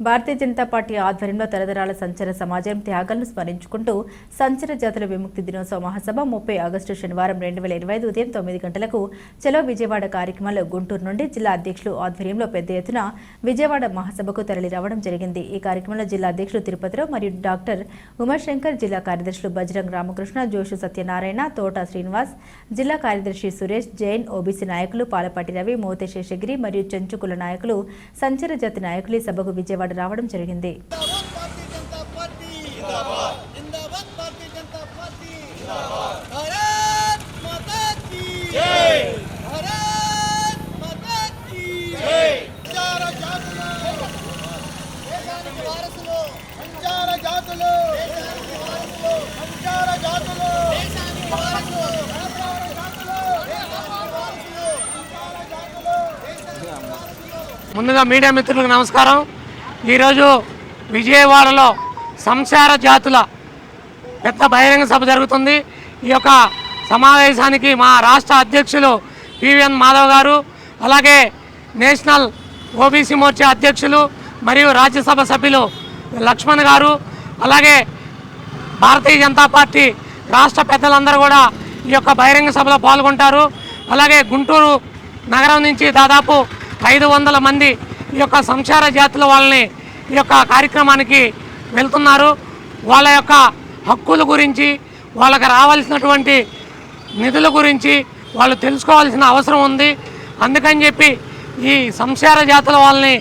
Bharatiya Janata party ఆధ్వర్యంలో తరతరాల సంచర సమాజం త్యాగాలను స్మరించుకుంటూ సంచర జాతుల విముక్తి దినోత్సవ మహాసభ ముప్పై ఆగస్టు శనివారం రెండు వేల ఇరవై ఐదు ఉదయం తొమ్మిది గంటలకు చలో విజయవాడ కార్యక్రమంలో గుంటూరు నుండి జిల్లా అధ్యక్షులు ఆధ్వర్యంలో పెద్ద ఎత్తున విజయవాడ మహాసభకు తరలి రావడం జరిగింది. ఈ కార్యక్రమంలో జిల్లా అధ్యక్షులు తిరుపతిరావు మరియు డాక్టర్ ఉమాశంకర్ జిల్లా కార్యదర్శులు బజరంగ్ రామకృష్ణ జోషు సత్యనారాయణ తోట శ్రీనివాస్ జిల్లా కార్యదర్శి సురేష్ జైన్ ఓబీసీ నాయకులు పాలపాటి రవి మోతే శేషగిరి మరియు చెంచుకుల నాయకులు సంచర జాతి నాయకులు ఈ సభకు విజయవాడ రావడం జరిగింది. ముందుగా మీడియా మిత్రులకు నమస్కారం. ఈరోజు విజయవాడలో సంసార జాతుల పెద్ద బహిరంగ సభ జరుగుతుంది. ఈ యొక్క సమావేశానికి మా రాష్ట్ర అధ్యక్షులు పివిఎన్ మాధవ్ గారు అలాగే నేషనల్ ఓబీసీ మోర్చా అధ్యక్షులు మరియు రాజ్యసభ సభ్యులు లక్ష్మణ్ గారు అలాగే భారతీయ జనతా పార్టీ రాష్ట్ర పెద్దలందరూ కూడా ఈ యొక్క బహిరంగ సభలో పాల్గొంటారు. అలాగే గుంటూరు నగరం నుంచి దాదాపు ఐదు వందల మంది ఈ యొక్క సంచార జాతుల వాళ్ళని ఈ యొక్క కార్యక్రమానికి వెళ్తున్నారు. వాళ్ళ యొక్క హక్కుల గురించి వాళ్ళకి రావాల్సినటువంటి నిధుల గురించి వాళ్ళు తెలుసుకోవాల్సిన అవసరం ఉంది. అందుకని చెప్పి ఈ సంసార జాతుల వాళ్ళని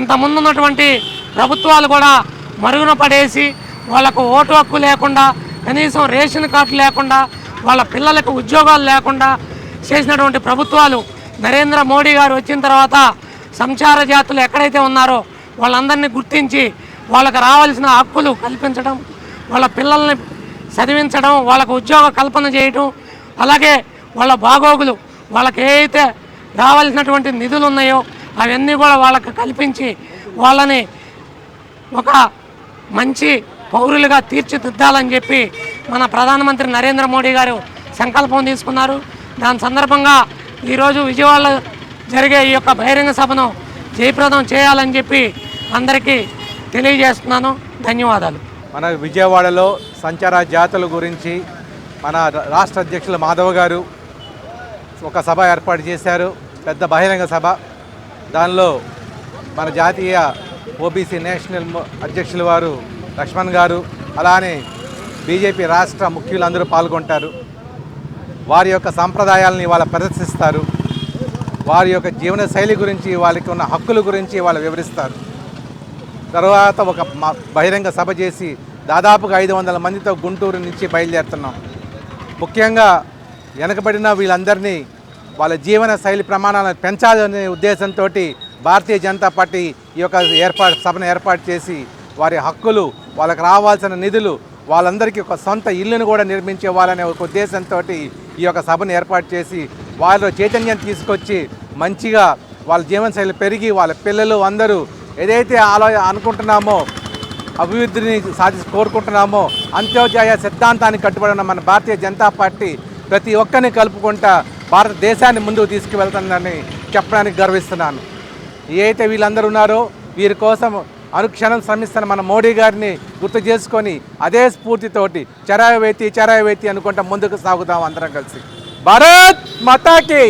ఇంతకుముందు ఉన్నటువంటి ప్రభుత్వాలు కూడా మరుగున పడేసి వాళ్ళకు ఓటు హక్కు లేకుండా కనీసం రేషన్ కార్డు లేకుండా వాళ్ళ పిల్లలకు ఉద్యోగాలు లేకుండా చేసినటువంటి ప్రభుత్వాలు నరేంద్ర మోడీ గారు వచ్చిన తర్వాత సంచార జాతులు ఎక్కడైతే ఉన్నారో వాళ్ళందరినీ గుర్తించి వాళ్ళకి రావాల్సిన హక్కులు కల్పించడం వాళ్ళ పిల్లల్ని చదివించడం వాళ్ళకు ఉద్యోగ కల్పన చేయడం అలాగే వాళ్ళ బాగోగులు వాళ్ళకి ఏదైతే రావాల్సినటువంటి నిధులు ఉన్నాయో అవన్నీ కూడా వాళ్ళకి కల్పించి వాళ్ళని ఒక మంచి పౌరులుగా తీర్చిదిద్దాలని చెప్పి మన ప్రధానమంత్రి నరేంద్ర మోడీ గారు సంకల్పం తీసుకున్నారు. దాని సందర్భంగా ఈరోజు విజయవాడలో జరిగే ఈ యొక్క బహిరంగ సభను జయప్రదం చేయాలని చెప్పి అందరికీ తెలియజేస్తున్నాను. ధన్యవాదాలు. మన విజయవాడలో సంచార జాతుల గురించి మన రాష్ట్ర అధ్యక్షులు మాధవ్ గారు ఒక సభ ఏర్పాటు చేశారు. పెద్ద బహిరంగ సభ. దానిలో మన జాతీయ ఓబీసీ నేషనల్ అధ్యక్షుల అధ్యక్షులు వారు లక్ష్మణ్ గారు అలానే బీజేపీ రాష్ట్ర ముఖ్యులందరూ పాల్గొంటారు. వారి యొక్క సాంప్రదాయాలని వాళ్ళ ప్రదర్శిస్తారు. వారి యొక్క జీవన శైలి గురించి వాళ్ళకి ఉన్న హక్కుల గురించి వాళ్ళు వివరిస్తారు. తర్వాత ఒక మ- బహిరంగ సభ చేసి దాదాపుగా ఐదు వందల మందితో గుంటూరు నుంచి బయలుదేరుతున్నాం. ముఖ్యంగా వెనకబడిన వీళ్ళందరినీ వాళ్ళ జీవన శైలి ప్రమాణాలను పెంచాలనే ఉద్దేశంతో భారతీయ జనతా పార్టీ ఈ యొక్క ఏర్పాటు సభను ఏర్పాటు చేసి వారి హక్కులు వాళ్ళకి రావాల్సిన నిధులు వాళ్ళందరికీ ఒక సొంత ఇల్లును కూడా నిర్మించేవాలనే ఒక ఉద్దేశంతో ఈ యొక్క సభను ఏర్పాటు చేసి వాళ్ళ చైతన్యం తీసుకొచ్చి మంచిగా వాళ్ళ జీవనశైలి పెరిగి వాళ్ళ పిల్లలు అందరూ ఏదైతే ఆలో అనుకుంటున్నామో అభివృద్ధిని సాధి కోరుకుంటున్నామో అంత్యోదయ సిద్ధాంతానికి కట్టుబడిన మన భారతీయ జనతా పార్టీ ప్రతి ఒక్కరిని కలుపుకుంటా భారతదేశాన్ని ముందుకు తీసుకువెళ్తుందని చెప్పడానికి గర్విస్తున్నాను. ఏదైతే వీళ్ళందరూ ఉన్నారో వీరి కోసం అనుక్షణం శ్రమిస్తున్న మన మోడీ గారిని గుర్తు చేసుకొని అదే స్ఫూర్తితోటి చరాయవేతి చరాయవేతి అనుకుంటా ముందుకు సాగుదాం అందరం కలిసి. భారత్ మతాకి!